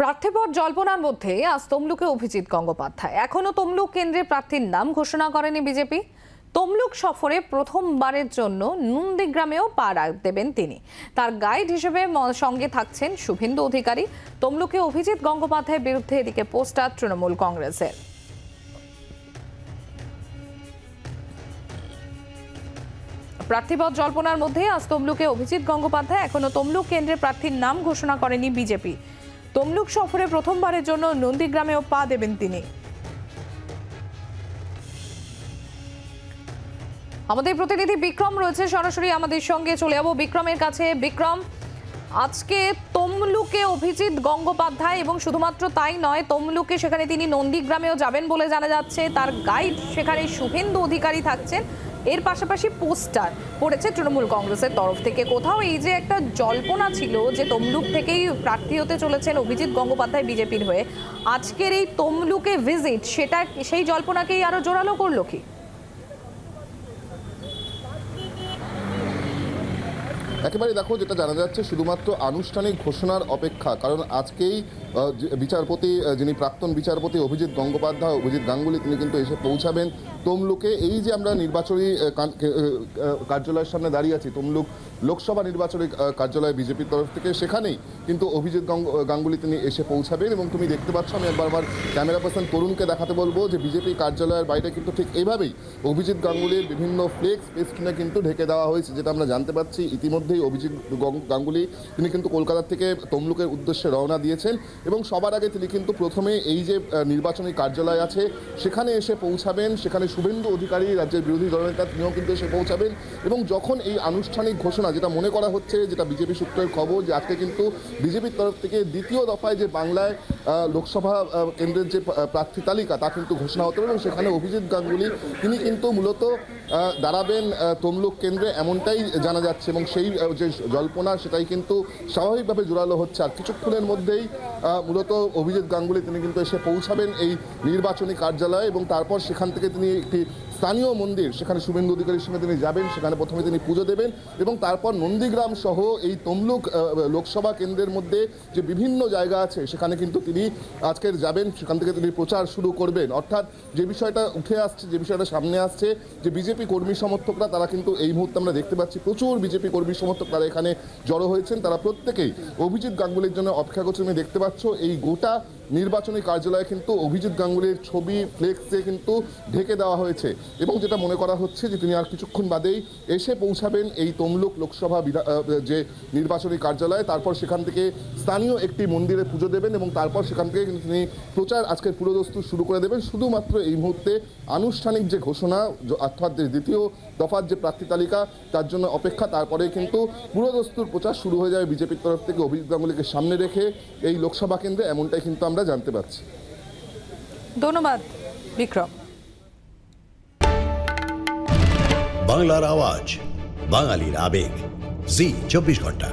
প্রার্থীপদ জল্পনার মধ্যে আজ তমলুকে অভিজিৎ গঙ্গোপাধ্যায়। এখনও তমলুক কেন্দ্রে প্রার্থীর নাম ঘোষণা করেনি বিজেপি। তমলুক সফরে প্রথমবারের জন্য নন্দীগ্রামেও পা দেবেন তিনি। তার গাইড হিসেবে সঙ্গে থাকছেন শুভেন্দু অধিকারী। তমলুকে অভিজিৎ গঙ্গোপাধ্যায়ের বিরুদ্ধে এদিকে পোস্টার তৃণমূল কংগ্রেসের। প্রার্থীপদ জল্পনার মধ্যে আজ তমলুকে অভিজিৎ গঙ্গোপাধ্যায় এখনও তমলুক কেন্দ্রে প্রার্থীর নাম ঘোষণা করেনি বিজেপি। তমলুক সফরে প্রথমবারের জন্য নন্দীগ্রামেও পা দেবেন তিনি। আমাদের প্রতিনিধি বিক্রম রয়েছে। সরাসরি আমাদের সঙ্গে চলে যাব বিক্রমের কাছে। বিক্রম, আজকে তমলুকে অভিজিৎ গঙ্গোপাধ্যায় এবং শুধুমাত্র তাই নয়, তমলুকে সেখানে তিনি নন্দীগ্রামেও যাবেন বলে জানা যাচ্ছে। তার গাইড সেখানে শুভেন্দু অধিকারী থাকছেন। এর পাশাপাশি পোস্টার পড়েছে তৃণমূল কংগ্রেসের তরফ থেকে। কোথাও এই যে একটা জল্পনা ছিল যে তমলুক থেকেই প্রার্থী হতে চলেছেন অভিজিৎ গঙ্গোপাধ্যায় বিজেপির হয়ে, আজকের এই তমলুকে ভিজিট সেটা সেই জল্পনাকেই আরও জোরালো করল কি? একেবারে দেখো যেটা জানা যাচ্ছে, শুধুমাত্র আনুষ্ঠানিক ঘোষণার অপেক্ষা। কারণ আজকেই বিচারপতি যিনি প্রাক্তন বিচারপতি অভিজিৎ গঙ্গোপাধ্যায়, অভিজিৎ গাঙ্গুলি, তিনি কিন্তু এসে পৌঁছাবেন। তমলুকে এই যে আমরা নির্বাচনী কার্যালয়ের সামনে দাঁড়িয়ে আছি, তমলুক লোকসভা নির্বাচনী কার্যালয় বিজেপির তরফ থেকে, সেখানেই কিন্তু অভিজিৎ গাঙ্গুলি তিনি এসে পৌঁছাবেন এবং তুমি দেখতে পাচ্ছ, আমি একবার আমার ক্যামেরা পার্সন তরুণকে দেখাতে বলব যে বিজেপি কার্যালয়ের বাইরে কিন্তু ঠিক এইভাবেই অভিজিৎ গাঙ্গুলির বিভিন্ন ফ্লেক্স পেস্টনে কিন্তু ঢেকে দেওয়া হয়েছে, যেটা আমরা জানতে পারছি ইতিমধ্যেই অভিজিৎ গাঙ্গুলি, তিনি কিন্তু কলকাতা থেকে তমলুকের উদ্দেশ্যে রওনা দিয়েছেন এবং সবার আগে তিনি কিন্তু প্রথমে এই যে নির্বাচনী কার্যালয় আছে, সেখানে এসে পৌঁছাবেন। সেখানে শুভেন্দু অধিকারী, রাজ্যের বিরোধী দলনেতা, তিনিও কিন্তু এসে পৌঁছাবেন এবং যখন এই আনুষ্ঠানিক ঘোষণা যেটা মনে করা হচ্ছে, যেটা বিজেপি সূত্রের খবর যে আজকে কিন্তু বিজেপির তরফ থেকে দ্বিতীয় দফায় যে বাংলায় লোকসভা কেন্দ্রের যে প্রার্থী তালিকা, তা কিন্তু ঘোষণা হতে এবং সেখানে অভিজিৎ গাঙ্গুলি, তিনি কিন্তু মূলত দাঁড়াবেন তমলুক কেন্দ্রে, এমনটাই জানা যাচ্ছে এবং সেই যে জল্পনা, সেটাই কিন্তু স্বাভাবিকভাবে জোরালো হচ্ছে। আর কিছুক্ষণের মধ্যেই মূলত অভিজিৎ গাঙ্গুলি, তিনি কিন্তু এসে পৌঁছাবেন এই নির্বাচনী কার্যালয়ে এবং তারপর সেখান থেকে তিনি একটি স্থানীয় মন্দির, সেখানে শুভেন্দু অধিকারীর সঙ্গে তিনি যাবেন, সেখানে প্রথমে তিনি পুজো দেবেন এবং তারপর নন্দীগ্রাম সহ এই তমলুক লোকসভা কেন্দ্রের মধ্যে যে বিভিন্ন জায়গা আছে, সেখানে কিন্তু তিনি আজকের যাবেন, সেখান থেকে তিনি প্রচার শুরু করবেন। অর্থাৎ যে বিষয়টা উঠে আসছে, যে বিষয়টা সামনে আসছে, যে বিজেপি কর্মী সমর্থকরা, তারা কিন্তু এই মুহূর্তে আমরা দেখতে পাচ্ছি প্রচুর বিজেপি কর্মী সমর্থক তারা এখানে জড়ো হয়েছেন। তারা প্রত্যেকেই অভিজিৎ গাঙ্গুলির জন্য অপেক্ষা করছে তুমি দেখতে পাচ্ছ, এই গোটা নির্বাচনী কার্যালয়ে কিন্তু অভিজিৎ গাঙ্গুলির ছবি ফ্লেক্সে কিন্তু ঢেকে দেওয়া হয়েছে। এবং যেটা মনে করা হচ্ছে যে তিনি আর কিছুক্ষণ বাদেই এসে পৌঁছাবেন এই তমলুক লোকসভা যে নির্বাচনী কার্যালয়ে, তারপর সেখান থেকে স্থানীয় একটি মন্দিরে পুজো দেবেন এবং তারপর সেখান থেকে কিন্তু তিনি প্রচার আজকের পুরোদস্তুর শুরু করে দেবেন। শুধুমাত্র এই মুহূর্তে আনুষ্ঠানিক যে ঘোষণা অর্থাৎ যে দ্বিতীয় দফার যে প্রার্থী তালিকা, তার জন্য অপেক্ষা, তারপরে কিন্তু পুরোদস্তুর প্রচার শুরু হয়ে যাবে বিজেপির তরফ থেকে অভিজিৎ গাঙ্গুলিকে সামনে রেখে এই লোকসভা কেন্দ্রে। এমনটাই কিন্তু আমরা জানতে পারছি। ধন্যবাদ বিক্রম। বাংলার আওয়াজ বাঙালির আবেগ। জি চব্বিশ ঘণ্টা।